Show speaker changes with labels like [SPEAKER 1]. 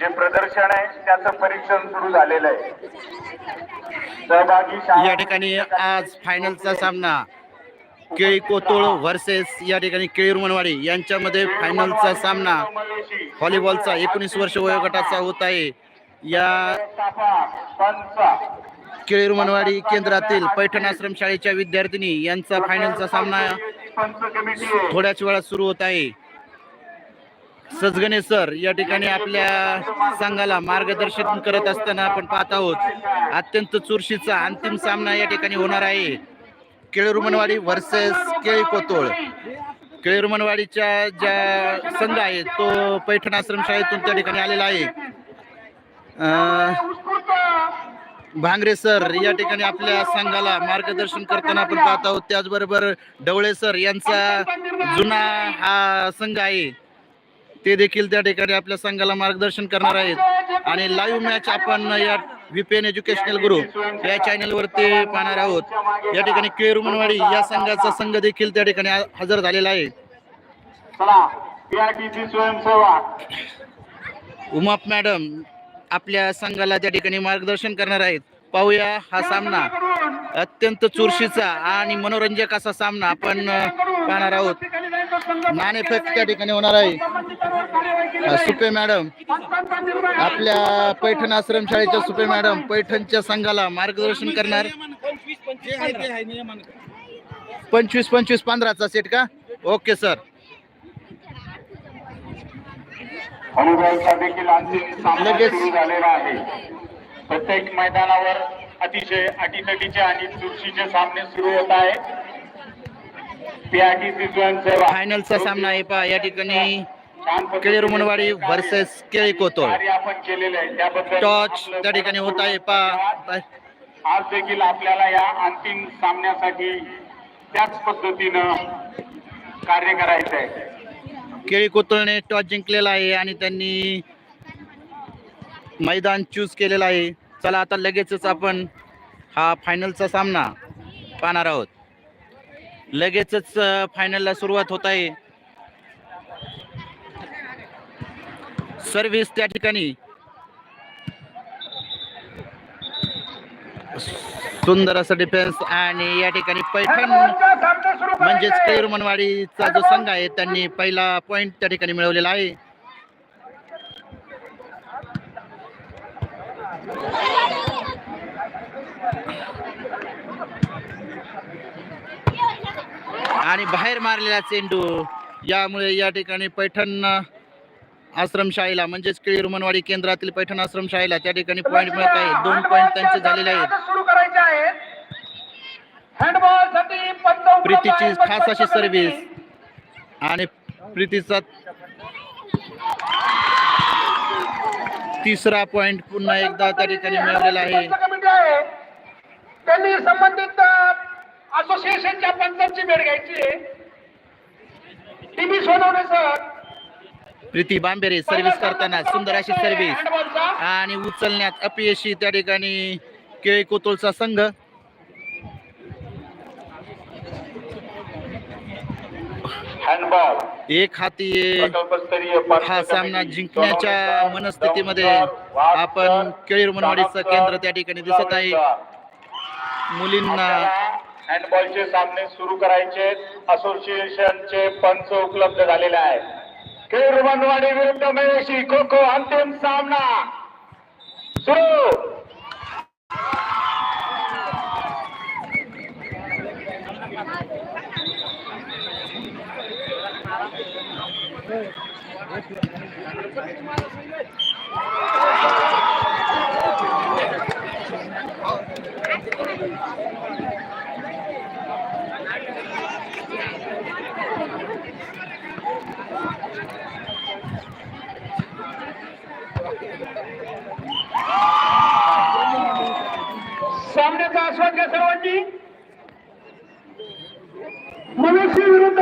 [SPEAKER 1] जे प्रदर्शन आहे त्याचं परीक्षण सुरू झालेलं आहे. सहभागी
[SPEAKER 2] या ठिकाणी आज फायनलचा सामना. केळी कोतुळ व्हर्सेस या ठिकाणी केळी रुमनवाडी यांच्यामध्ये फायनलचा सामना. व्हॉलीबॉलचा एकोणीस वर्ष वयोगटाचा होत आहे. या केळी रुमनवाडी केंद्रातील पैठण आश्रम शाळेच्या विद्यार्थिनी यांचा फायनलचा सामना थोड्याच वेळात सुरू होत आहे. सजगणे सर या ठिकाणी आपल्या संघाला मार्गदर्शन करत असताना आपण पाहत आहोत अत्यंत चुरशीचा अंतिम सामना या ठिकाणी होणार आहे. केळरुमनवाडी वर्सेस व्हर्सेस केळी कोतोळ केळरुमनवाडीच्या ज्या संघ आहे तो पैठण आश्रम शाळेतून त्या ठिकाणी आलेला आहे. भांगरे सर या ठिकाणी आपल्या संघाला मार्गदर्शन करताना आपण पाहत आहोत. त्याचबरोबर डवळे सर यांचा जुना हा संघ आहे. ते देखील त्या ठिकाणी आपल्या संघाला मार्गदर्शन करणार आहेत. आणि लाईव्ह मॅच आपण या व्हीपीएन एज्युकेशनल ग्रुप या चॅनल वरती पाहणार आहोत. या ठिकाणी केरुमनवाडी या संघाचा संघ देखील त्या ठिकाणी हजर झालेला आहे. उमाप मॅडम आपल्या संघाला त्या ठिकाणी मार्गदर्शन करणार आहेत. पाहूया हा सामना. अत्यंत चुरशीचा आणि मनोरंजक असा सामना आपण पाहणार आहोत. नाणेफेक त्या ठिकाणी होणार आहे. सुपे मॅडम आपल्या पैठण आश्रम शाळेच्या सुपे मॅडम पैठणच्या संघाला मार्गदर्शन करणार. पंचवीस पंचवीस पंधराचा सेट का? Okay sir. लगेच.
[SPEAKER 1] प्रत्येक मैदानावर अतिशय अटीतटीचे आणि चुरशीचे सामने सुरू होत आहे
[SPEAKER 2] फायनलचा सामना आहे पहा या ठिकाणी. केळी रुमनवाडी व्हर्सेस केळी कोतोळ. टॉच त्या ठिकाणी होत आहे पहा
[SPEAKER 1] आज देखील आपल्याला या अंतिम सामन्यासाठी त्याच पद्धतीनं कार्य करायचं आहे.
[SPEAKER 2] केळी कोतळने टॉस जिंकलेला आहे आणि त्यांनी मैदान चूज केलेलं आहे. चला आता लगेचच आपण हा फायनलचा सामना पाहणार आहोत. लगेचच फायनलला सुरुवात होत आहे. सर्व्हिस त्या ठिकाणी. सुंदर असं डिफेन्स आणि या ठिकाणी पैठण म्हणजेच कैरमनवाडीचा जो संघ आहे त्यांनी पहिला पॉइंट त्या ठिकाणी मिळवलेला आहे. आणि बाहेर मारलेला चेंडू यामुळे या ठिकाणी पैठण आश्रमशाळेला म्हणजेच केळीरुमनवाडी केंद्रातील पैठण आश्रमशाळेला त्या ठिकाणी पॉईंट मिळत आहे. दोन पॉईंट त्यांचे झालेले आहेत. प्रीतीची खास अशी सर्व्हिस आणि प्रीतीचा तिसरा पॉइंट पुन्हा एकदा त्या ठिकाणी मिळालेला आहे.
[SPEAKER 1] त्यांनी संबंधित असोसिएशनच्या पंचांची भेट घ्यायची TV Sonawane sir.
[SPEAKER 2] Preeti Bambere service करताना सुंदर अशी सर्व्हिस आणि उचलण्यात अपयशी त्या ठिकाणी केळी कोतुळचा संघ. एक हाती हा सामना जिंकण्याच्या मनस्थितीमध्ये आपण केळीरुमनवाडीचं केंद्र त्या ठिकाणी दिसत आहे. मुलींना
[SPEAKER 1] हँडबॉलचे सामने सुरू करायचे असोसिएशनचे पंच उपलब्ध झालेले आहेत. केरुमनवाडी विरुद्ध महेशी खो खो अंतिम सामना सुरू सामन्याचा आस्वाद घ्या सर्वांनी मनुष्य विरुद्ध